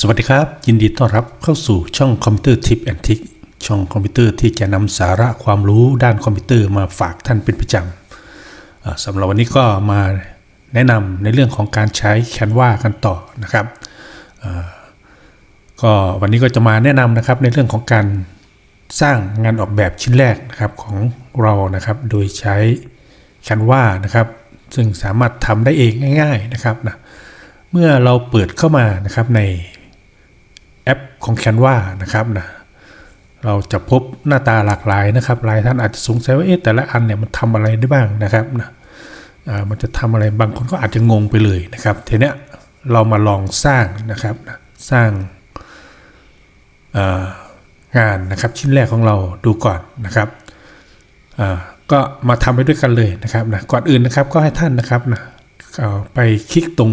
สวัสดีครับ ยินดีต้อนรับเข้าสู่ช่องคอมพิวเตอร์ทิปแอนทิกช่องคอมพิวเตอร์ที่จะนำสาระความรู้ด้านคอมพิวเตอร์มาฝากท่านเป็นประจำสำหรับวันนี้ก็มาแนะนำในเรื่องของการใช้ Canva กันต่อนะครับก็วันนี้ก็จะมาแนะนำนะครับในเรื่องของการสร้างงานออกแบบชิ้นแรกนะครับของเรานะครับ โดยใช้ Canva นะครับ ซึ่งสามารถทำได้เองง่าย ๆนะครับนะเมื่อเราเปิดเข้ามานะครับใน แอปของ Canva นะครับนะเราจะพบหน้าตาหลากหลายนะครับหลายท่านอาจจะสงสัยว่าเอ๊ะแต่ละอันเนี่ยมันทำอะไรได้บ้างนะครับนะมันจะทำอะไรบางคนก็อาจจะงงไปเลยนะครับทีเนี้ยเรามาลองสร้างนะครับนะสร้างางานนะครับชิ้นแรกของเราดูก่อนนะครับก็มาทำไปด้วยกันเลยนะครับนะก่อนอื่นนะครับก็ให้ท่านนะครับนะไปคลิกตรง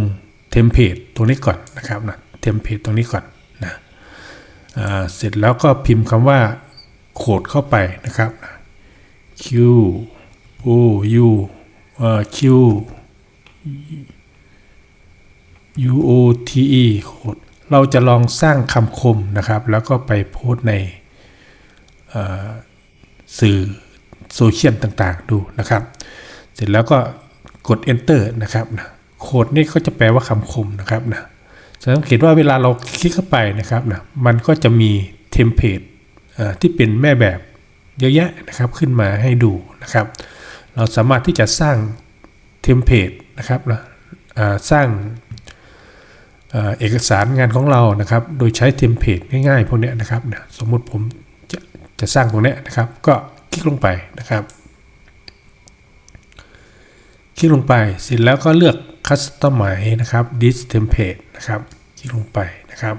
เทมเพลตตรงนี้ก่อนนะครับนะเทมเพลตตรงนี้ก่อน เสร็จแล้วก็พิมพ์คำว่าโคดเข้าไปนะครับ Q O U Q U O T E โคดเราจะลองสร้างคำคมนะครับ แล้วก็ไปโพสในสื่อโซเชียลต่างๆ ดูนะครับ เสร็จแล้วก็กด enter นะครับนะโคดนี่ก็จะแปลว่าคำคมนะครับนะ สังเกตว่าเวลาเราคลิกเข้าไปนะครับนะมันก็จะมีเทมเพลตที่เป็นแม่แบบเยอะแยะนะครับขึ้นมาให้ดูนะครับ เราสามารถที่จะสร้างเทมเพลตนะครับนะสร้างเอ่อเอกสารงานของเรานะครับ โดยใช้เทมเพลตง่ายๆพวกนี้นะครับนะสมมุติผมจะจะสร้างตรงนี้นะครับ ก็คลิกลงไปนะครับ คลิกลงไปเสร็จแล้วก็เลือก Customize นะครับ This Template นะครับ คลิกลงไปนะครับ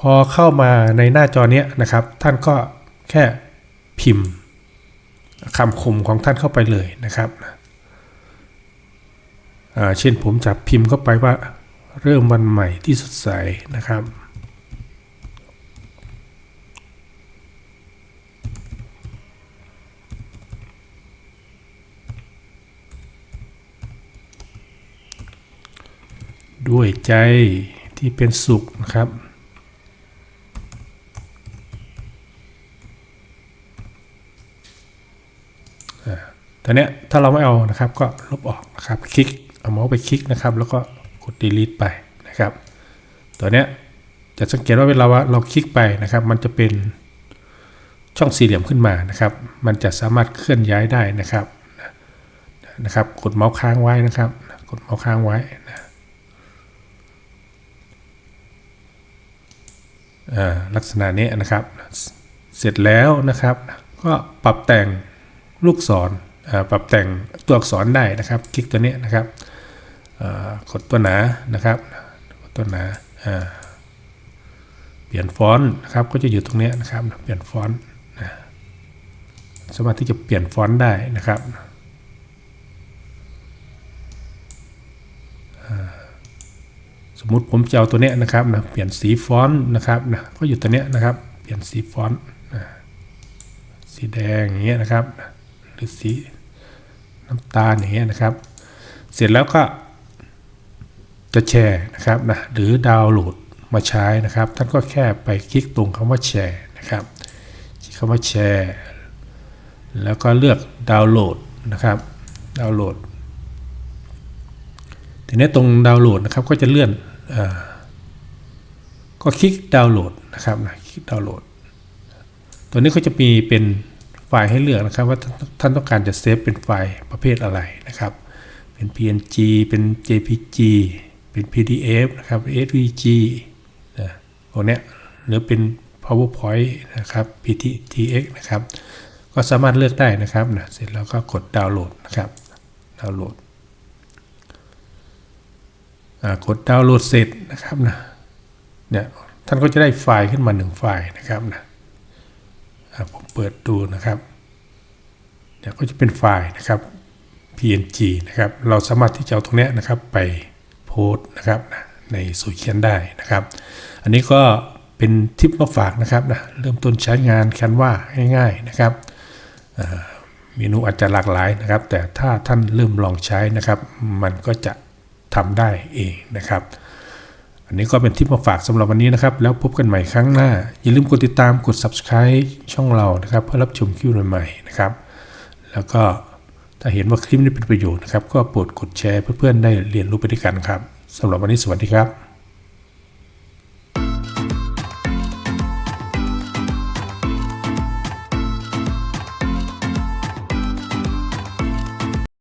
พอเข้ามาในหน้าจอเนี้ยนะครับ ท่านก็แค่พิมพ์คำคมของท่านเข้าไปเลยนะครับเช่นผมจะพิมพ์เข้าไปว่าเริ่มวันใหม่ที่สดใสนะครับ ด้วยใจที่เป็นสุขนะครับ ตอนเนี้ยถ้าเราไม่เอานะครับก็ลบออกนะครับ คลิก เอาเมาส์ไปคลิกนะครับ แล้วก็กด delete ไปนะครับ ตัวเนี้ยจะสังเกตว่าเวลาว่าเราคลิกไปนะครับ มันจะเป็นช่องสี่เหลี่ยมขึ้นมานะครับ มันจะสามารถเคลื่อนย้ายได้นะครับนะครับ กดเมาส์ค้างไว้นะครับ กดเมาส์ค้างไว้นะ อ่า ลักษณะนี้นะครับ เสร็จแล้วนะครับ ก็ปรับแต่งลูกศรปรับแต่งตัวอักษรได้นะครับ คลิกตัวนี้นะครับกดตัวหนานะครับกดตัวหนาเปลี่ยนฟอนต์นะครับก็จะอยู่ตรงนี้นะครับ เปลี่ยนฟอนต์สามารถที่จะเปลี่ยนฟอนต์ได้นะครับ สมมุติผมจะเอาตัวเนี้ยนะครับนะเปลี่ยนสีฟอนต์นะครับนะก็อยู่ตัวเนี้ยนะครับ เปลี่ยนสีฟอนต์นะสีแดงอย่างเงี้ยนะครับ หรือสีน้ำตาลอย่างเงี้ยนะครับ เสร็จแล้วก็จะแชร์นะครับนะหรือดาวน์โหลดมาใช้นะครับ ท่านก็แค่ไปคลิกตรงคำว่าแชร์นะครับคำว่าแชร์แล้วก็เลือกดาวน์โหลดนะครับ ดาวน์โหลดทีนี้ตรงดาวน์โหลดนะครับก็จะเลื่อน ก็คลิกดาวน์โหลดนะครับนะคลิกดาวน์โหลด ตัวนี้ก็จะมีเป็นไฟล์ให้เลือกนะครับว่าท่านต้องการจะเซฟเป็นไฟล์ประเภทอะไรนะครับ เป็น PNG เป็น JPG เป็น PDF นะครับ SVG นะพวกนี้หรือเป็น PowerPoint นะครับ PTX นะครับ ก็สามารถเลือกได้นะครับนะเสร็จแล้วก็กดดาวน์โหลดนะครับ ดาวน์โหลด กดดาวน์โหลดเสร็จนะครับนะเนี่ยท่านก็จะได้ไฟล์ขึ้นมาหนึ่งไฟล์นะครับนะผมเปิดดูนะครับเนี่ยก็จะเป็นไฟล์นะครับ PNG นะครับ เราสามารถที่จะเอาตรงนี้นะครับไปโพสต์นะครับนะในโซเชียลได้นะครับ อันนี้ก็เป็นทิปมาฝากนะครับนะเริ่มต้นใช้งาน Canva ง่ายๆนะครับเมนูอาจจะหลากหลายนะครับ แต่ถ้าท่านเริ่มลองใช้นะครับ มันก็จะ ทำได้เองนะครับ อันนี้ก็เป็นที่มาฝากสำหรับวันนี้นะครับ แล้วพบกันใหม่ครั้งหน้า อย่าลืมกดติดตามกด subscribe ช่องเรานะครับ เพื่อรับชมคลิปใหม่ๆนะครับ แล้วก็ถ้าเห็นว่าคลิปนี้เป็นประโยชน์นะครับ ก็โปรดกดแชร์เพื่อนๆได้เรียนรู้ไปด้วยกันครับสำหรับวันนี้สวัสดีครับ